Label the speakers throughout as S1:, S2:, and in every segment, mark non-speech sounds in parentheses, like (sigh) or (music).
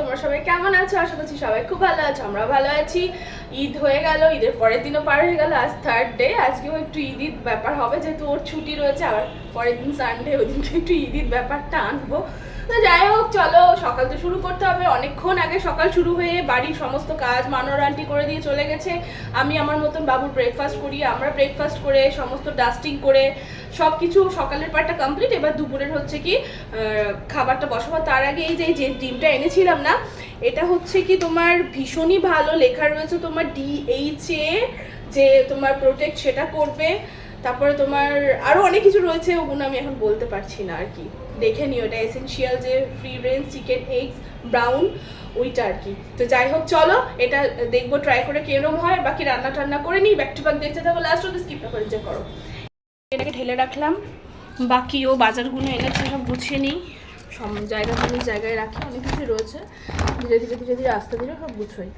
S1: তোমরা সবাই কেমন আছো? আশা করছি সবাই খুব ভালো আছো আমরা ভালো আছি। ঈদ হয়ে গেল, ঈদের পরের দিনও পার হয়ে গেল, আজ থার্ড ডে আজকেও একটু ঈদ ব্যাপার হবে, যেহেতু ওর ছুটি রয়েছে, আবার পরের দিন সানডে ওই দিনকে একটু ঈদ ব্যাপারটা আনব। তো যাই হোক, চলো, সকাল তো শুরু করতে হবে। অনেকক্ষণ আগে সকাল শুরু হয়ে বাড়ির সমস্ত কাজ মানোর আন্টি করে দিয়ে চলে গেছে। আমি আমার মতন বাবুর ব্রেকফাস্ট করি, আমরা ব্রেকফাস্ট করে সমস্ত ডাস্টিং করে সব কিছু সকালের পার্টটা কমপ্লিট এবার দুপুরের হচ্ছে কি খাবারটা বসাবো। তার আগে এই যে যে ডিমটা এনেছিলাম না, এটা হচ্ছে কি তোমার ভীষণই ভালো লেখা রয়েছে। তোমার ডিএইচ এ যে তোমার প্রোটেক্ট সেটা করবে। তারপরে তোমার আরও অনেক কিছু রয়েছে ওগুলো আমি এখন বলতে পারছি না আর কি। দেখে নিও, এটা এসেনশিয়াল যে free range chicken eggs brown ওইটা আর কি। তো যাই হোক, চলো, এটা দেখব ট্রাই করে কিরম হয় বাকি রান্না টান্না করে নিই ব্যাক টু ব্যাক দেখতে থাকো লাস্ট অব্দি স্কিপ না করে যে করো। এটাকে ঢেলে রাখলাম, বাকি ও বাজারগুলো এনেছে, সব গুছিয়ে নিই। সব জায়গা জায়গায় রাখি, অনেক কিছু রয়েছে। ধীরে ধীরে ধীরে ধীরে আস্তে ধীরে সব গুছোই।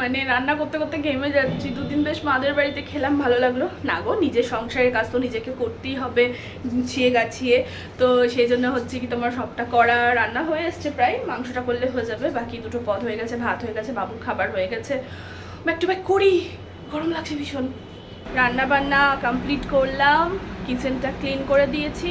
S1: মানে রান্না করতে করতে ঘেমে যাচ্ছি। দুদিন বেশ মাদের বাড়িতে খেলাম, ভালো লাগল। না গো, নিজের সংসারের কাজ তো নিজেকে করতেই হবে গুছিয়ে গাছিয়ে। তো সেই জন্য হচ্ছে কি তোমার সবটা করা রান্না হয়ে এসছে প্রায়। মাংসটা করলে হয়ে যাবে, বাকি দুটো পদ হয়ে গেছে, ভাত হয়ে গেছে, বাবুর খাবার হয়ে গেছে। ব্যাক টু ব্যাক করি, গরম লাগছে ভীষণ। রান্না বান্না কমপ্লিট করলাম কিচেনটা ক্লিন করে দিয়েছি।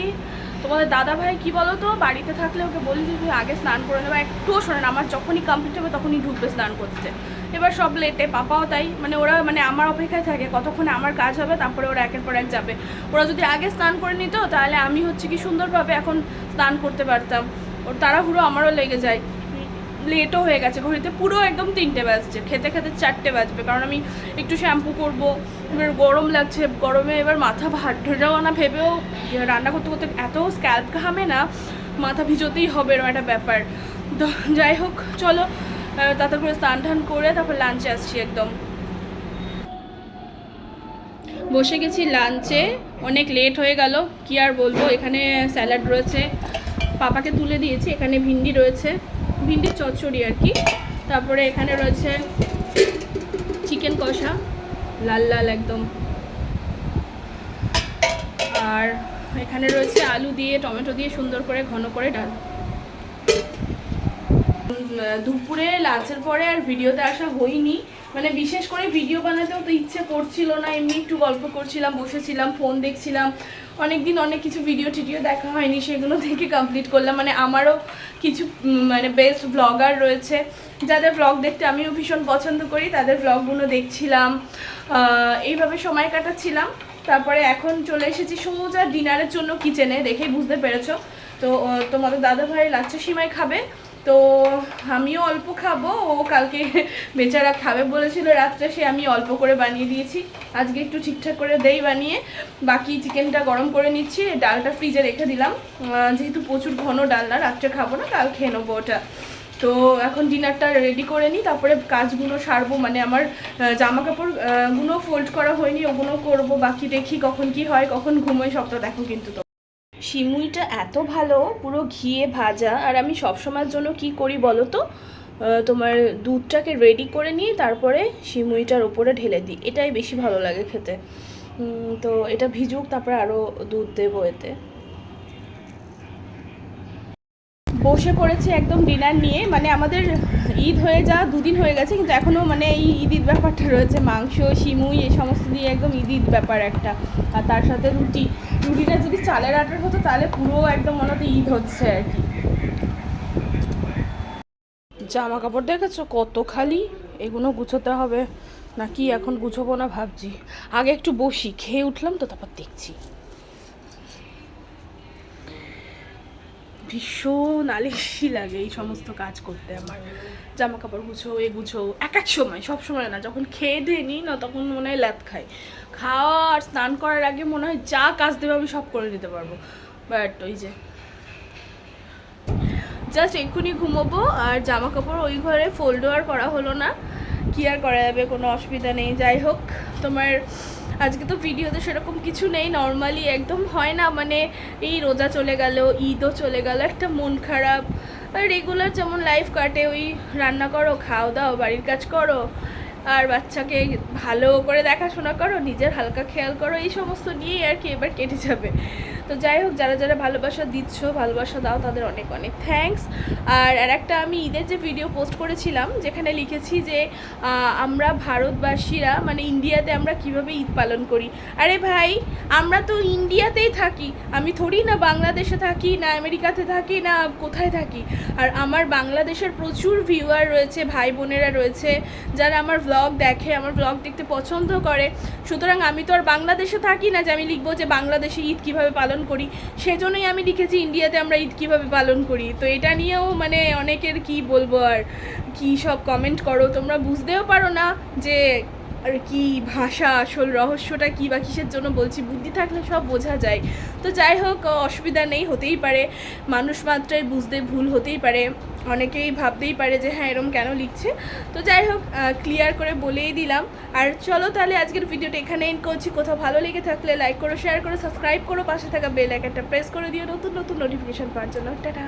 S1: তোমাদের দাদা ভাই কি বলো তো বাড়িতে থাকলে ওকে বলি যে, তুই আগে স্নান করে নেবা একটুও শোনেন আমার যখনই কমপ্লিট হবে তখনই ঢুকবে স্নান করতে। এবার সব লেটে পাপাও তাই। মানে ওরা মানে আমার অপেক্ষায় থাকে কতক্ষণে আমার কাজ হবে, তারপরে ওরা একের পর এক যাবে। ওরা যদি আগে স্নান করে নিত, তাহলে আমি হচ্ছে কি সুন্দরভাবে এখন স্নান করতে পারতাম। ওর তাড়াহুড়ো আমারও লেগে যায়। লেটও হয়ে গেছে, ঘড়িতে পুরো একদম তিনটে বাজছে। খেতে খেতে চারটে বাজবে, কারণ আমি একটু শ্যাম্পু করব। এবার গরম লাগছে, গরমে এবার মাথা যাওয়া না ভেবেও রান্না করতে করতে এত স্ক্যাল্প ঘামে না, মাথা ভিজোতেই হবে এরকম একটা ব্যাপার। যাই হোক, চলো। তাড়াতাড়ি করে স্নান টান করে তারপর লাঞ্চে আসছি একদম। বসে গেছি লাঞ্চে অনেক লেট হয়ে গেল, কি আর বলব, এখানে স্যালাড রয়েছে। পাপাকে তুলে দিয়েছি, এখানে ভিন্ডি রয়েছে, ভিন্ডির চচ্চড়ি আর কি। তারপরে এখানে রয়েছে চিকেন কষা, লাল লাল একদম। আর এখানে রয়েছে আলু দিয়ে, টমেটো দিয়ে সুন্দর করে ঘন করে ডাল। দুপুরে লাঞ্চের পরে আর ভিডিওতে আসা হয়নি। মানে বিশেষ করে ভিডিও বানাতেও তো ইচ্ছে করছিল না, এমনি একটু গল্প করছিলাম, বসেছিলাম ফোন দেখছিলাম। অনেক দিন অনেক কিছু ভিডিও টিডিও দেখা হয়নি, সেগুলো (laughs) থেকে কমপ্লিট করলাম। মানে আমারও কিছু মানে বেস্ট ব্লগার রয়েছে। যাদের ব্লগ দেখতে আমিও ভীষণ পছন্দ করি, তাদের ব্লগগুলো দেখছিলাম। এইভাবে সময় কাটাচ্ছিলাম। তারপরে এখন চলে এসেছি সোজা ডিনারের জন্য কিচেনে দেখেই বুঝতে পেরেছ। তো তোমাদের দাদা ভাই লাচ্চা সিমাই খাবে। তো আমিও অল্প খাব, ও কালকে বেচারা খাবে বলেছিল রাত্রে, সে আমি অল্প করে বানিয়ে দিয়েছি। আজকে একটু ঠিকঠাক করে দেই বানিয়ে। বাকি চিকেনটা গরম করে নিচ্ছি, ডালটা ফ্রিজে রেখে দিলাম। যেহেতু প্রচুর ঘন ডাল না, রাত্রে খাব না, কাল খেয়ে নেব ওটা। তো এখন ডিনারটা রেডি করে নিই, তারপরে কাজগুলো সারবো মানে আমার জামা কাপড়গুলো ফোল্ড করা হয়নি, ওগুলো করব, বাকি দেখি কখন কি হয়, কখন ঘুমোই সবটা দেখো কিন্তু শিমুইটা এত ভালো, পুরো ঘিয়ে ভাজা। আর আমি সবসময়ের জন্য কি করি বলো তো? তোমার দুধটাকে রেডি করে নিয়ে তারপরে শিমুইটার ওপরে ঢেলে দিই। এটাই বেশি ভালো লাগে খেতে। তো এটা ভিজুক, তারপরে আরও দুধ দেবো এতে। বসে পড়েছি একদম ডিনার নিয়ে। মানে আমাদের ঈদ হয়ে যা দুদিন হয়ে গেছে, কিন্তু এখনও মানে এই ঈদ ঈদ ব্যাপারটা রয়েছে। মাংস শিমুই এই সমস্ত দিয়ে একদম ঈদ ঈদ ব্যাপার একটা। আর তার সাথে রুটি। রুটিটা যদি চালের আটার হতো, তাহলে পুরো একদম মনে হতো ঈদ হচ্ছে আর কি। জামা কাপড় দেখেছ? কত খালি? এগুলো গুছোতে হবে। নাকি এখন গুছোবো না ভাবছি। আগে একটু বসি, খেয়ে উঠলাম তো, তারপর দেখছি। ভীষণ আলিসি লাগে এই সমস্ত কাজ করতে আমার। জামা কাপড় গুছো, এ গুছো, এক এক সময়, সব সময় না, যখন খেয়ে দিয়ে নিই না, তখন মনে হয় ল্যাদ খাই। খাওয়া আর স্নান করার আগে মনে হয় যা কাজ দেবে আমি সব করে নিতে পারব। বাট ওই যে জাস্ট এক্ষুনি ঘুমোবো আর জামা কাপড় ওই ঘরে ফোল্ডও আর করা হলো না। কি আর করা যাবে, কোনো অসুবিধা নেই। যাই হোক, তোমার আজকে তো ভিডিওতে সেরকম কিছু নেই নর্মালি একদম হয় না মানে এই রোজা চলে গেল, ঈদও চলে গেল, একটা মন খারাপ। আর রেগুলার যেমন লাইফ কাটে, ওই রান্না করো, খাও দাও, বাড়ির কাজ করো, আর বাচ্চাকে ভালো করে দেখাশোনা করো, নিজের হালকা খেয়াল করো, এই সমস্ত নিয়েই আর কি এবার কেটে যাবে। তো যাই হোক, যারা যারা ভালোবাসা দিচ্ছ, ভালোবাসা দাও, তাদের অনেক অনেক থ্যাঙ্কস আর আর একটা আমি ঈদের যে ভিডিও পোস্ট করেছিলাম, যেখানে লিখেছি যে আমরা ভারতবাসীরা মানে ইন্ডিয়াতে আমরা কীভাবে ঈদ পালন করি। আরে ভাই, আমরা তো ইন্ডিয়াতেই থাকি। আমি থোড়ি না বাংলাদেশে থাকি, না আমেরিকাতে থাকি, না কোথায় থাকি। আর আমার বাংলাদেশের প্রচুর ভিউয়ার রয়েছে, ভাই বোনেরা রয়েছে, যারা আমার ব্লগ দেখে, আমার ব্লগ দেখতে পছন্দ করে। সুতরাং আমি তো আর বাংলাদেশে থাকি না যে আমি লিখব যে বাংলাদেশে ঈদ কীভাবে পালন করি। সেজন্যই আমি লিখেছি, ইন্ডিয়াতে আমরা ঈদ কীভাবে পালন করি? তো এটা নিয়েও মানে অনেকের কি বলব আর কি সব কমেন্ট করো। তোমরা বুঝতেও পারো না যে আর কি ভাষা, আসল রহস্যটা কী বা কিসের জন্য বলছি, বুদ্ধি থাকলে সব বোঝা যায়। তো যাই হোক অসুবিধা নেই, হতেই পারে। মানুষ মাত্রায় বুঝতে ভুল হতেই পারে। অনেকেই ভাবতেই পারে যে হ্যাঁ এরম কেন লিখছে? তো যাই হোক ক্লিয়ার করে বলেই দিলাম। আর চলো তাহলে আজকের ভিডিওটা এখানে এন করছি। কোথাও ভালো লেগে থাকলে লাইক করো শেয়ার করো সাবস্ক্রাইব করো, পাশে থাকা বেল আইকনটা প্রেস করে দিও। নতুন নতুন নোটিফিকেশান পাওয়ার জন্য। টাটা!